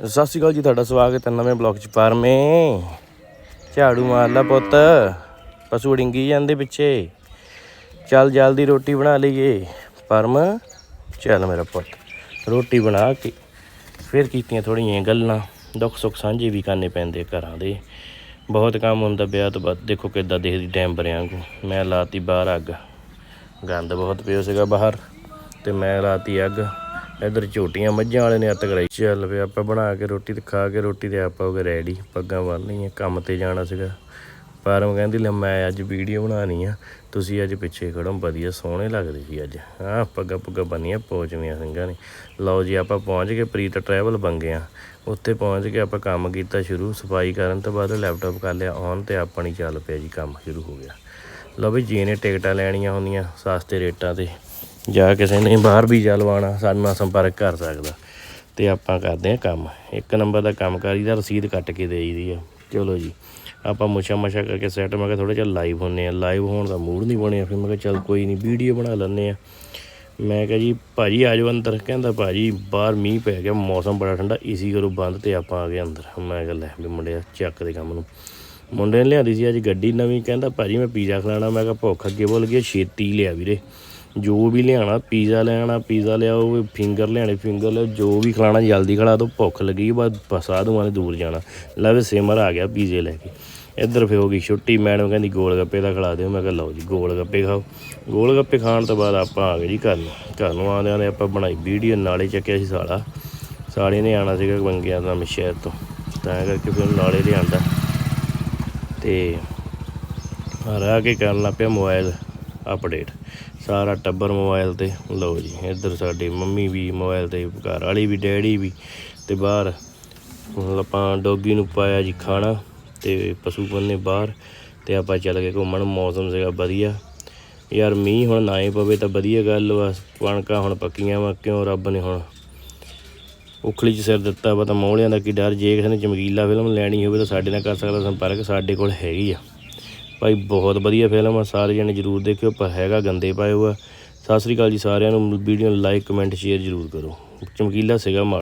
ਸਤਿ ਸ਼੍ਰੀ ਅਕਾਲ ਜੀ, ਤੁਹਾਡਾ ਸਵਾਗਤ ਹੈ ਨਵੇਂ ਬਲੌਗ ਚ ਪਰਮੇ ਝਾੜੂ ਮਾਰ ਲਾ ਪੁੱਤ। ਪਸ਼ੂ ਡਿੰਗੀ ਜਾਂਦੇ ਪਿੱਛੇ। ਚੱਲ ਜਲਦੀ ਰੋਟੀ ਬਣਾ ਲਈਏ। ਪਰਮ, ਚੱਲ ਮੇਰਾ ਪੁੱਤ, ਰੋਟੀ ਬਣਾ ਕੇ ਫਿਰ ਕੀਤੀਆਂ ਥੋੜੀਆਂ ਗੱਲਾਂ। ਦੁੱਖ ਸੁੱਖ ਸਾਂਝੇ ਵੀ ਕਰਨੇ ਪੈਂਦੇ ਘਰਾਂ ਦੇ। ਬਹੁਤ ਕੰਮ ਹੁੰਦਾ ਵਿਆਹ ਤੋਂ ਬਾਅਦ ਦੇਖੋ ਕਿੱਦਾਂ ਦੇਖਦੀ ਡੈਂਬਰਿਆਂ ਨੂੰ ਮੈਂ ਲਾਤੀ ਬਾਹਰ ਅੱਗ। ਗੰਦ ਬਹੁਤ ਪਿਆ ਸੀਗਾ ਬਾਹਰ ਤੇ ਮੈਂ ਲਾਤੀ ਅੱਗ। ਇਧਰ ਝੋਟੀਆਂ ਮੱਝਾਂ ਵਾਲੇ ਨੇ ਅੱਤ ਕਰਾਈ। ਚੱਲ ਪਿਆ ਆਪਾਂ ਬਣਾ ਕੇ ਰੋਟੀ ਤੇ ਖਾ ਕੇ ਰੋਟੀ ਤੇ ਆਪਾਂ ਹੋ ਗਏ ਰੈਡੀ ਪੱਗਾਂ ਬੰਨ ਕੰਮ ਤੇ ਜਾਣਾ ਸੀਗਾ। ਪਰਮ ਕਹਿੰਦੀ ਲੈ ਮੈਂ ਅੱਜ ਵੀਡੀਓ ਬਣਾਣੀ ਆ। ਤੁਸੀਂ ਅੱਜ ਪਿੱਛੇ ਖੜੋ, ਵਧੀਆ ਸੋਹਣੇ ਲੱਗਦੇ ਸੀ ਅੱਜ। ਹਾਂ, ਪੱਗਾਂ ਪੁੱਗਾਂ ਬੰਨੀਆਂ ਪੋਚਵੀਆਂ ਸਿੰਘਾਂ ਨੇ। ਲਓ ਜੀ, ਆਪਾਂ ਪਹੁੰਚ ਕੇ ਪ੍ਰੀਤ ਟਰੈਵਲ ਬੰਗੇ ਬੰਗਿਆ। ਉੱਥੇ ਪਹੁੰਚ ਕੇ ਆਪਾਂ ਕੰਮ ਕੀਤਾ ਸ਼ੁਰੂ। ਸਫ਼ਾਈ ਕਰਨ ਤੋਂ ਬਾਅਦ ਲੈਪਟਾਪ ਕਰ ਲਿਆ। ਔਨ ਤੇ ਆਪਣੀ ਚੱਲ ਪਿਆ ਜੀ, ਕੰਮ ਸ਼ੁਰੂ ਹੋ ਗਿਆ। ਲਓ ਵੀ ਜੀ ਨੇ ਟਿਕਟਾਂ ਲੈਣੀਆਂ ਹੁੰਦੀਆਂ ਸਸਤੇ ਰੇਟਾਂ ਤੇ। ਜਾਂ ਕਿਸੇ ਨੇ ਬਾਹਰ ਵੀ ਲਵਾਉਣਾ ਸਾਡੇ ਨਾਲ ਸੰਪਰਕ ਕਰ ਸਕਦਾ। ਤੇ ਆਪਾਂ ਕਰਦੇ ਆ ਕੰਮ। ਇੱਕ ਨੰਬਰ ਦਾ ਕੰਮ ਕਰੀਦਾ ਰਸੀਦ ਕੱਟ ਕੇ ਦੇਈਦੀ ਆ। ਚਲੋ ਜੀ, ਆਪਾਂ ਮੁਛਾ ਮਛਾ ਕਰਕੇ ਸੈੱਟ ਮੈਂ ਕਿਹਾ ਥੋੜਾ ਜਿਹਾ ਲਾਈਵ ਹੁੰਨੇ ਆ ਲਾਈਵ ਹੋਣ ਦਾ ਮੂਡ ਨਹੀਂ ਬਣਿਆ। ਫਿਰ ਮੈਂ ਕਿਹਾ ਚੱਲ ਕੋਈ ਨਹੀਂ ਵੀਡੀਓ ਬਣਾ ਲੈਂਦੇ ਆ ਮੈਂ ਕਿਹਾ ਜੀ, ਭਾਜੀ ਆ ਜਾਓ ਅੰਦਰ। ਕਹਿੰਦਾ, ਭਾਜੀ, ਬਾਹਰ ਮੀਂਹ ਪੈ ਗਿਆ, ਮੌਸਮ ਬੜਾ ਠੰਡਾ ਏਸੀ ਕਰੋ ਬੰਦ ਤੇ ਆਪਾਂ ਆ ਗਏ ਅੰਦਰ। ਮੈਂ ਕਿਹਾ, ਲੈ ਵੀ ਮੁੰਡਿਆ, ਚੱਕ ਦੇ ਕੰਮ ਨੂੰ। ਮੁੰਡੇ ਨੇ ਲਿਆਂਦੀ ਸੀ ਅੱਜ ਗੱਡੀ ਨਵੀਂ। ਕਹਿੰਦਾ, ਭਾਜੀ, ਮੈਂ ਪੀਜ਼ਾ ਖਿਲਾਣਾ ਮੈਂ ਕਿਹਾ, ਭੁੱਖ ਅੱਗੇ ਬੋਲ ਗਈ ਛੇਤੀ ਲਿਆ ਵੀਰੇ। ਜੋ ਵੀ ਲਿਆਣਾ, ਪੀਜ਼ਾ ਲੈਣਾ, ਪੀਜ਼ਾ ਲਿਆਓ, ਫਿੰਗਰ ਲਿਆਣੇ, ਫਿੰਗਰ ਲਿਆਓ, ਜੋ ਵੀ ਖਿਲਾਣਾ ਜਲਦੀ ਖਿਲਾ ਦਿਓ, ਭੁੱਖ ਲੱਗੀ, ਬਸ ਸਾਧੂ ਨੇ ਦੂਰ ਜਾਣਾ। ਲੈ ਵੀ ਸਿਮਰ ਆ ਗਿਆ ਪੀਜ਼ੇ ਲੈ ਕੇ। ਇੱਧਰ ਫੇ ਹੋ ਗਈ ਛੁੱਟੀ ਮੈਡਮ ਕਹਿੰਦੀ ਗੋਲ ਗੱਪੇ ਦਾ ਖਿਲਾ ਦਿਓ। ਮੈਂ ਕਿਹਾ ਲਓ ਜੀ, ਗੋਲ ਗੱਪੇ ਖਾਓ। ਗੋਲ ਗੱਪੇ ਖਾਣ ਤੋਂ ਬਾਅਦ ਆਪਾਂ ਆ ਗਏ ਜੀ ਘਰ ਨੂੰ। ਘਰ ਨੂੰ ਆਉਂਦਿਆਂ ਨੇ ਆਪਾਂ ਬਣਾਈ ਵੀਡੀਓ, ਨਾਲੇ ਚੱਕਿਆ ਸੀ ਸਾਲਾ। ਸਾਲੇ ਨੇ ਆਣਾ ਸੀਗਾ ਬੰਗਿਆਂ ਦਾ ਸ਼ਹਿਰ ਤੋਂ। ਤਾਂ ਕਰਕੇ ਫਿਰ ਨਾਲੇ ਲਿਆਂਦਾ। ਤੇ ਰਹਿ ਕੇ ਕਰਨ ਲੱਗ ਪਿਆ ਮੋਬਾਈਲ ਅਪਡੇਟ। ਸਾਰਾ ਟੱਬਰ ਮੋਬਾਈਲ ਤੇ, ਲਓ ਜੀ, ਇੱਧਰ ਸਾਡੇ ਮੰਮੀ ਵੀ ਮੋਬਾਈਲ ਤੇ, ਘਰ ਵਾਲੀ ਵੀ, ਡੈਡੀ ਵੀ, ਤੇ ਬਾਹਰ ਹੁਣ ਆਪਾਂ ਡੋਗੀ ਨੂੰ ਪਾਇਆ ਜੀ ਖਾਣਾ, ਤੇ ਪਸ਼ੂ ਬੰਨੇ ਬਾਹਰ, ਤੇ ਆਪਾਂ ਚੱਲ ਗਏ ਘੁੰਮਣ, ਮੌਸਮ ਸੀਗਾ ਵਧੀਆ। ਯਾਰ ਮੀਂਹ ਹੁਣ ਨਾ ਹੀ ਪਵੇ ਤਾਂ ਵਧੀਆ ਗੱਲ ਵਾ, ਕਣਕਾਂ ਹੁਣ ਪੱਕੀਆਂ ਵਾ, ਕਿਉਂ ਰੱਬ ਨੇ ਹੁਣ ਉਖਲੀ 'ਚ ਸਿਰ ਦਿੱਤਾ ਵਾ ਤਾਂ ਮੋਹਲਿਆਂ ਦਾ ਕੀ ਡਰ, ਜੇ ਕਿਸੇ ਨੇ ਚਮਕੀਲਾ ਫਿਲਮ ਲੈਣੀ ਹੋਵੇ ਤਾਂ ਸਾਡੇ ਨਾਲ ਕਰ ਸਕਦਾ ਸੰਪਰਕ, ਸਾਡੇ ਕੋਲ ਹੈਗੀ ਆ। ਭਾਈ ਬਹੁਤ ਵਧੀਆ ਫਿਲਮ ਆ, ਸਾਰੇ ਜਣੇ ਜਰੂਰ ਦੇਖਿਓ, ਪਰ ਹੈਗਾ ਗੰਦੇ ਪਾਏ ਹੋਇਆ ਸਤਿ ਸ੍ਰੀ ਅਕਾਲ ਜੀ ਸਾਰਿਆਂ ਨੂੰ, ਵੀਡੀਓ ਨੂੰ ਲਾਈਕ, ਕਮੈਂਟ, ਸ਼ੇਅਰ ਜਰੂਰ ਕਰੋ। ਚਮਕੀਲਾ ਸੀਗਾ ਮਾ-